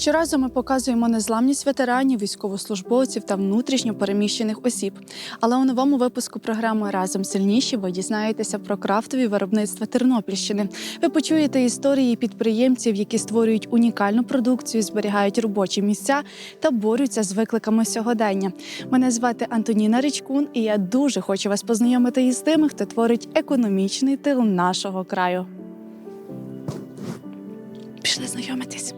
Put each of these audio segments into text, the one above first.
Щоразу ми показуємо незламність ветеранів, військовослужбовців та внутрішньо переміщених осіб. Але у новому випуску програми Разом сильніші ви дізнаєтеся про крафтові виробництва Тернопільщини. Ви почуєте історії підприємців, які створюють унікальну продукцію, зберігають робочі місця та борються з викликами сьогодення. Мене звати Антоніна Ричкун, і я дуже хочу вас познайомити із тими, хто творить економічний тил нашого краю. Пішли знайомитись.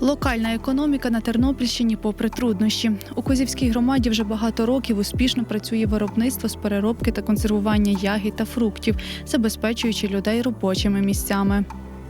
Локальна економіка на Тернопільщині попри труднощі. У Козівській громаді вже багато років успішно працює виробництво з переробки та консервування ягід та фруктів, забезпечуючи людей робочими місцями.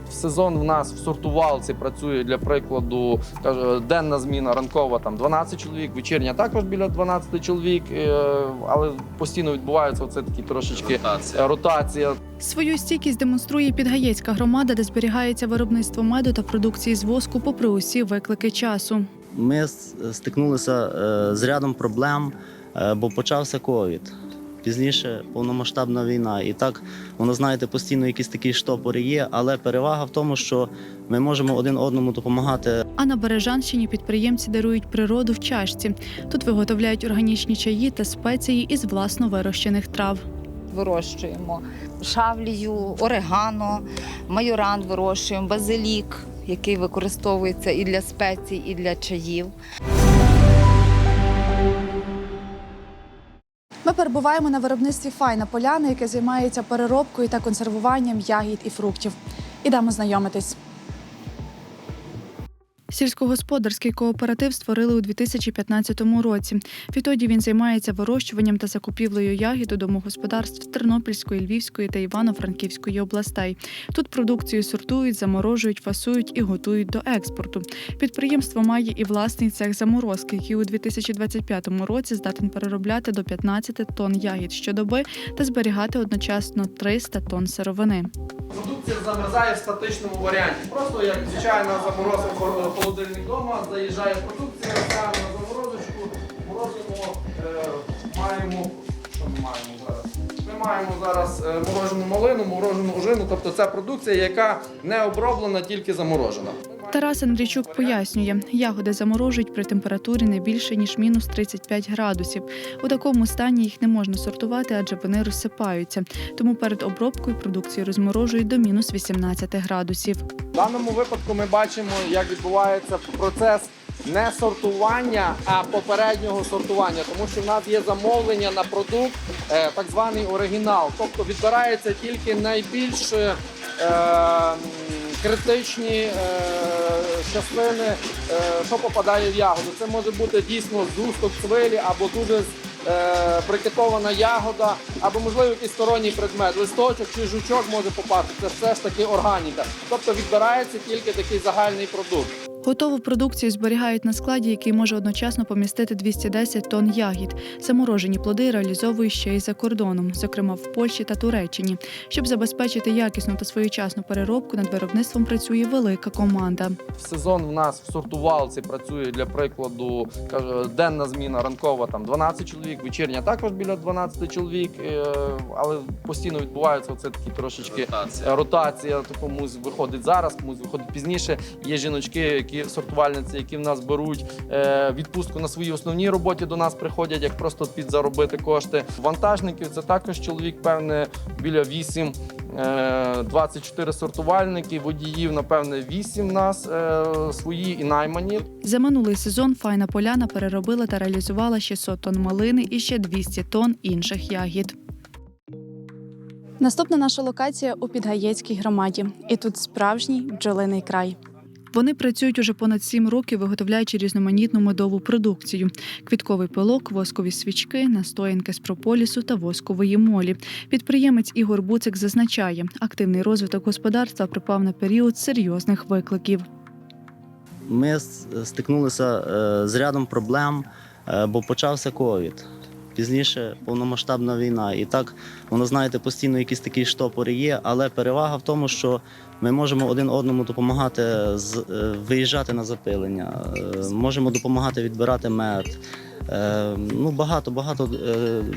В сезон в нас в сортувалці працює для прикладу каже, денна зміна ранкова там 12 чоловік, вечірня також біля 12 чоловік, е, але постійно відбувається оце такі трошечки е, ротація. Свою стійкість демонструє Підгаєцька громада, де зберігається виробництво меду та продукції з воску, попри усі виклики часу. Ми стикнулися е, з рядом проблем, е, бо почався ковід. Пізніше повномасштабна війна. І так, воно знаєте, постійно якісь такі штопори є, але перевага в тому, що ми можемо один одному допомагати А на Бережанщині підприємці дарують природу в чашці. Тут виготовляють органічні чаї та спеції із власно вирощених трав. вирощуємо шавлію, орегано, майоран вирощуємо, базилік, який використовується і для спецій, і для чаїв. Ми перебуваємо на виробництві Файна Поляна, яке займається переробкою та консервуванням ягід і фруктів. Ідемо знайомитись. Сільськогосподарський кооператив створили у 2015 році. Відтоді він займається вирощуванням та закупівлею ягід у домогосподарств Тернопільської, Львівської та Івано-Франківської областей. Тут продукцію сортують, заморожують, фасують і готують до експорту. Підприємство має і власний цех заморозки, який у 2025 році здатен переробляти до 15 тонн ягід щодоби та зберігати одночасно 300 тонн сировини. Продукція замерзає в статичному варіанті. Просто як звичайна заморозка холодильник вдома, заїжджає продукція, ставимо на заморозочку, морозимо, е, маємо. Що ми маємо зараз? Ми маємо зараз е, морожену малину, морожену ужину, тобто це продукція, яка не оброблена, тільки заморожена. Тарас Андрійчук пояснює, ягоди заморожують при температурі не більше ніж мінус 35 градусів. У такому стані їх не можна сортувати, адже вони розсипаються. Тому перед обробкою продукцію розморожують до мінус 18 градусів. В даному випадку ми бачимо, як відбувається процес не сортування, а попереднього сортування, тому що в нас є замовлення на продукт, е, так званий оригінал. Тобто відбирається тільки найбільш е, критичні е, частини, е, що попадає в ягоду. Це може бути дійсно згусток цвилі або дуже прикетована брикетована ягода, або можливо якийсь сторонній предмет, листочок чи жучок може попасти. Це все ж таки органіка. Тобто відбирається тільки такий загальний продукт. Готову продукцію зберігають на складі, який може одночасно помістити 210 тонн ягід. Заморожені плоди реалізовують ще й за кордоном, зокрема в Польщі та Туреччині. Щоб забезпечити якісну та своєчасну переробку, над виробництвом працює велика команда. В сезон в нас в сортувалці працює для прикладу каже, денна зміна ранкова там 12 чоловік, вечірня також біля 12 чоловік, е, але постійно відбувається оце такі трошечки ротація. ротація. То комусь виходить зараз, комусь виходить пізніше. Є жіночки, які сортувальниці, які в нас беруть е, відпустку на своїй основній роботі до нас приходять, як просто підзаробити кошти. Вантажників це також чоловік, певне, біля 8 Е, 24 сортувальники, водіїв, напевне, 8 нас е, свої і наймані. За минулий сезон Файна Поляна переробила та реалізувала 600 тонн малини і ще 200 тонн інших ягід. Наступна наша локація у Підгаєцькій громаді. І тут справжній бджолиний край. Вони працюють уже понад сім років, виготовляючи різноманітну медову продукцію: квітковий пилок, воскові свічки, настоянки з прополісу та воскової молі. Підприємець Ігор Буцик зазначає, активний розвиток господарства припав на період серйозних викликів. Ми стикнулися е, з рядом проблем, е, бо почався ковід. Пізніше повномасштабна війна. І так, воно знаєте, постійно якісь такі штопори є, але перевага в тому, що ми можемо один одному допомагати з, е, виїжджати на запилення, е, можемо допомагати відбирати мед. Е, Ну, багато багато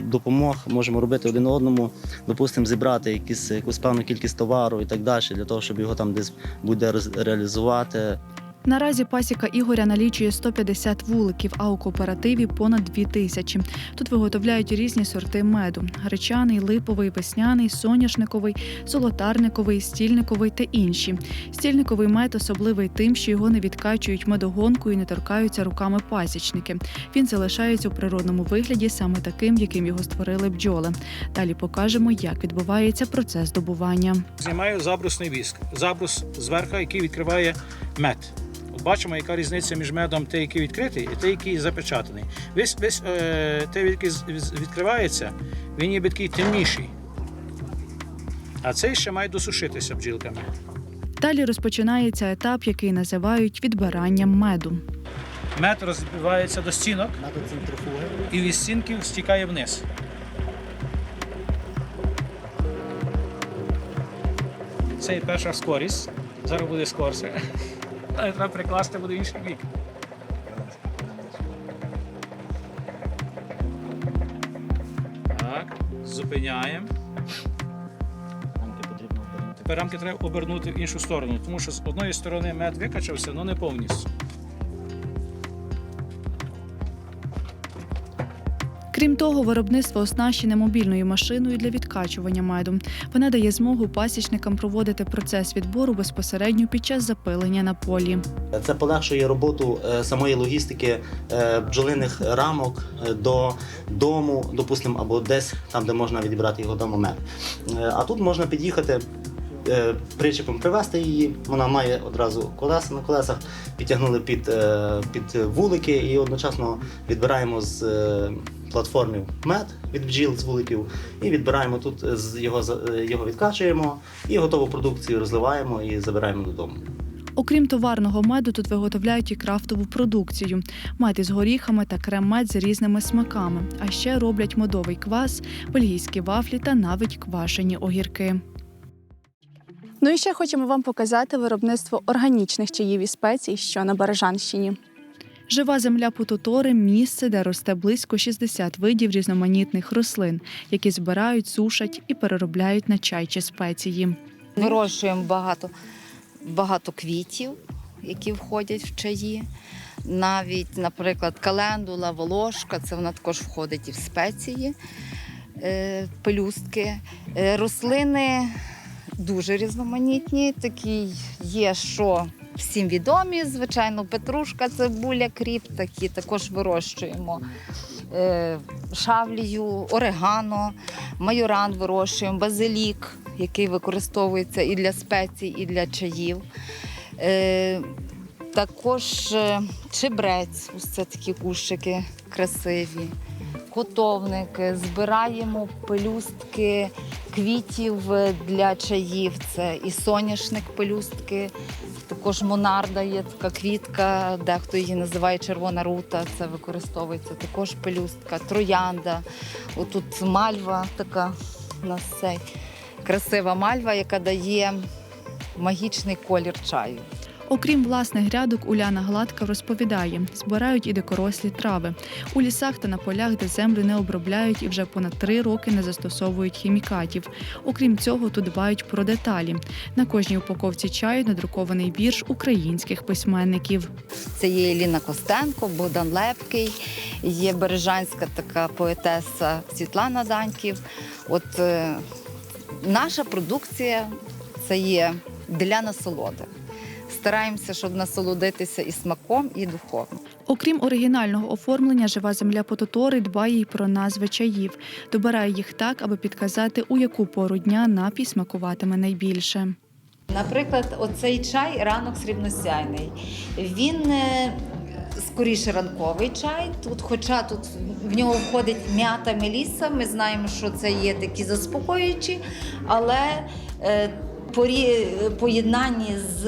допомог можемо робити один одному. Допустимо, зібрати якісь, якусь певну кількість товару і так далі, для того, щоб його там десь буде реалізувати. Наразі пасіка Ігоря налічує 150 вуликів, а у кооперативі понад 2 тисячі. Тут виготовляють різні сорти меду: гречаний, липовий, весняний, соняшниковий, золотарниковий, стільниковий та інші. Стільниковий мед особливий тим, що його не відкачують медогонкою і не торкаються руками пасічники. Він залишається у природному вигляді саме таким, яким його створили бджоли. Далі покажемо, як відбувається процес добування. Знімаю забрусний віск. Забрус зверху, який відкриває мед. Бачимо, яка різниця між медом, той, який відкритий, і той, який запечатаний. Весь, весь е, той, який відкривається, він ніби такий темніший. А цей ще має досушитися бджілками. Далі розпочинається етап, який називають відбиранням меду. Мед розбивається до стінок і від стінків стікає вниз. Це є перша скорість. Зараз буде скорше. Але треба прикласти буде інший бік. Так, зупиняємо. Тепер рамки треба обернути в іншу сторону, тому що з одної сторони мед викачався, але не повністю. Крім того, виробництво оснащене мобільною машиною для відкачування меду. Вона дає змогу пасічникам проводити процес відбору безпосередньо під час запилення на полі. Це полегшує роботу е, самої логістики е, бджолиних рамок е, до дому, допустимо, або десь там, де можна відібрати його дома мед. А тут можна під'їхати. Причепом привезти її, вона має одразу колеса на колесах, підтягнули під, під вулики і одночасно відбираємо з платформів мед від бджіл з вуликів і відбираємо тут е, з його, е, його відкачуємо і готову продукцію розливаємо і забираємо додому. Окрім товарного меду, тут виготовляють і крафтову продукцію: мед із горіхами та крем-мед з різними смаками. А ще роблять медовий квас, бельгійські вафлі та навіть квашені огірки. Ну і ще хочемо вам показати виробництво органічних чаїв і спецій, що на Бережанщині. Жива земля Путотори місце, де росте близько 60 видів різноманітних рослин, які збирають, сушать і переробляють на чай чи спеції. Вирощуємо багато, багато квітів, які входять в чаї. Навіть, наприклад, календула, волошка, це вона також входить і в спеції, е, пелюстки. Е, Рослини дуже різноманітні. Такі є, що всім відомі, звичайно, петрушка, цибуля, кріп, такі також вирощуємо. Е, Шавлію, орегано, майоран вирощуємо, базилік, який використовується і для спецій, і для чаїв. Е, також е, чебрець, ось це такі кущики красиві, котовники, збираємо пелюстки квітів для чаїв. Це і соняшник пелюстки, також монарда є така квітка, дехто її називає червона рута. Це використовується також пелюстка, троянда. Отут мальва така у нас цей красива мальва, яка дає магічний колір чаю. Окрім власних грядок, Уляна Гладка розповідає, збирають і дикорослі трави. У лісах та на полях, де землю не обробляють і вже понад три роки не застосовують хімікатів. Окрім цього, тут дбають про деталі. На кожній упаковці чаю надрукований вірш українських письменників. Це є Еліна Костенко, Богдан Лепкий, є бережанська така поетеса Світлана Даньків. От е, наша продукція це є для насолоди. Стараємося, щоб насолодитися і смаком, і духовно. Окрім оригінального оформлення, жива земля Пототори дбає й про назви чаїв. Добирає їх так, аби підказати, у яку пору дня напій смакуватиме найбільше. Наприклад, оцей чай ранок срібносяйний. Він е, скоріше ранковий чай. Тут, хоча тут в нього входить м'ята меліса, ми знаємо, що це є такі заспокоюючі, але е, поєднанні з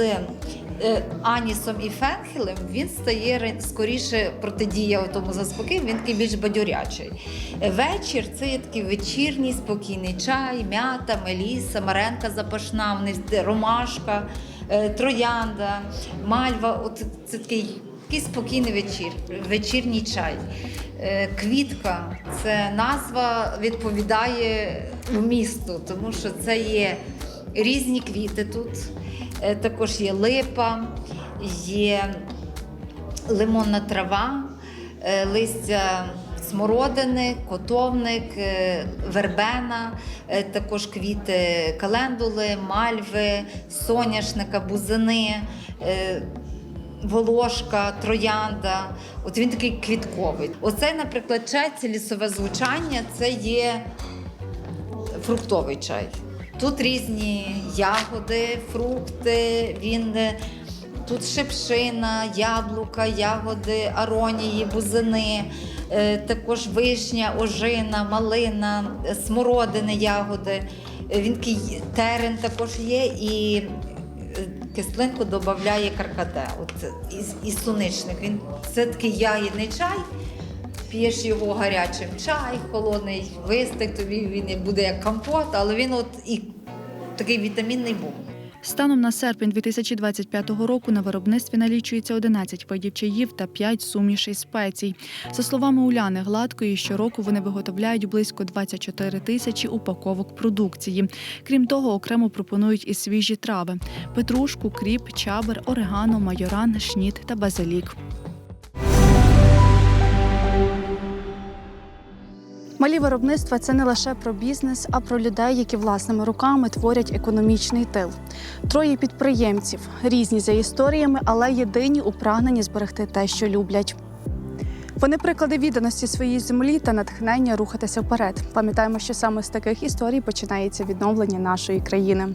е, анісом і фенхелем він стає скоріше протидія тому заспокою, він такий більш бадьорячий. Е, Вечір це є такий вечірній спокійний чай, м'ята, меліса, маренка запашна, ромашка, е, троянда, мальва. От це такий, такий спокійний вечір, вечірній чай. Е, Квітка це назва відповідає вмісту, тому що це є різні квіти тут. Е, Також є липа, є лимонна трава, е, листя смородини, котовник, е, вербена, також квіти календули, мальви, соняшника, бузини. Волошка, троянда, от він такий квітковий. Оцей, наприклад, чай, це лісове звучання, це є фруктовий чай. Тут різні ягоди, фрукти, він е, тут шипшина, яблука, ягоди, аронії, бузини, е, також вишня, ожина, малина, смородини, ягоди. Е, Він терен також є і кислинку додає каркаде. От і, і суничник. Він це такий ягідний чай. П'єш його гарячим чай, холодний, вистик тобі він буде як компот, але він от і такий вітамінний був. Станом на серпень 2025 року на виробництві налічується 11 видів чаїв та 5 сумішей спецій. За словами Уляни Гладкої, щороку вони виготовляють близько 24 тисячі упаковок продукції. Крім того, окремо пропонують і свіжі трави: петрушку, кріп, чабер, орегано, майоран, шніт та базилік. Малі виробництва це не лише про бізнес, а про людей, які власними руками творять економічний тил. Троє підприємців, різні за історіями, але єдині у прагненні зберегти те, що люблять. Вони приклади відданості своїй землі та натхнення рухатися вперед. Пам'ятаємо, що саме з таких історій починається відновлення нашої країни.